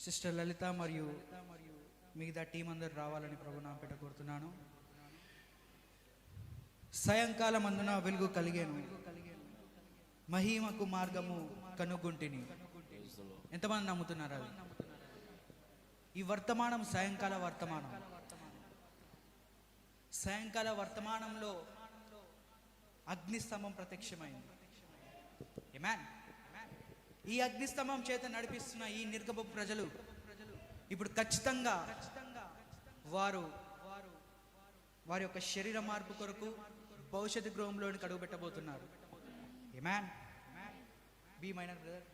Sister లలిత మరియు మిగతా team అందరు రావాలని ప్రభు నా పెట్ట కోరుతున్నాను. సాయంకాలం అందున వెలుగు కలిగాను. మహిమకు మార్గము కనుగొంటిని. ఎంతమంది నమ్ముతున్నారు అది? ఈ వర్తమానం సాయంకాల వర్తమానం. సాయంకాల వర్తమానంలో అగ్నిస్తంభం ప్రత్యక్షమైంది. Amen. ఈ అగ్నిస్తంభం చేత నడిపిస్తున్న ఈ నిర్గపు ప్రజలు ఇప్పుడు ఖచ్చితంగా వారు వారి యొక్క శరీర మార్పు కొరకు భవిష్యత్ గృహంలోనికి అడుగు పెట్టబోతున్నారు మ్యాన్ బి మైనర్ బ్రదర్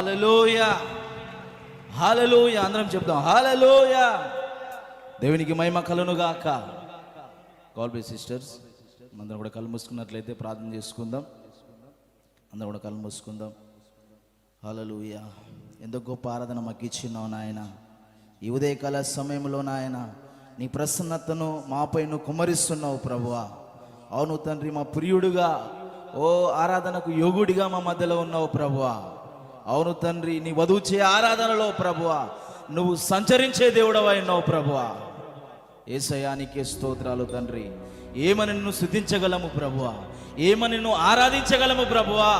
హాలలోయ. హాలలోయ. అందరం చెప్తాం హాలలోయ. దేవునికి మహిమ కలును గాక. Call by sisters. అందరం కూడా కళ్ళు మూసుకున్నట్లయితే ప్రార్థన చేసుకుందాం. అందరం కూడా కళ్ళు మూసుకుందాం. హాలలుయ. ఎంతో గొప్ప ఆరాధన మాకు ఇచ్చినావు నాయన. ఈ ఉదయకాల సమయంలో నాయన నీ ప్రసన్నతను మాపై నువ్వు కుమరిస్తున్నావు ప్రభువా. అవును తండ్రి మా ప్రియుడుగా ఓ ఆరాధనకు యోగుడిగా మా మధ్యలో ఉన్నావు ప్రభువా. అవును తండ్రి నీ వధువు చే ఆరాధనలో ప్రభువా. నువ్వు సంచరించే దేవుడవై ఉన్నావు ప్రభువా. ఏసయానికే స్తోత్రాలు తండ్రి. ఏమని నిన్ను స్థుతించగలము ప్రభువా? ఏమని నిన్ను ఆరాధించగలము ప్రభువా?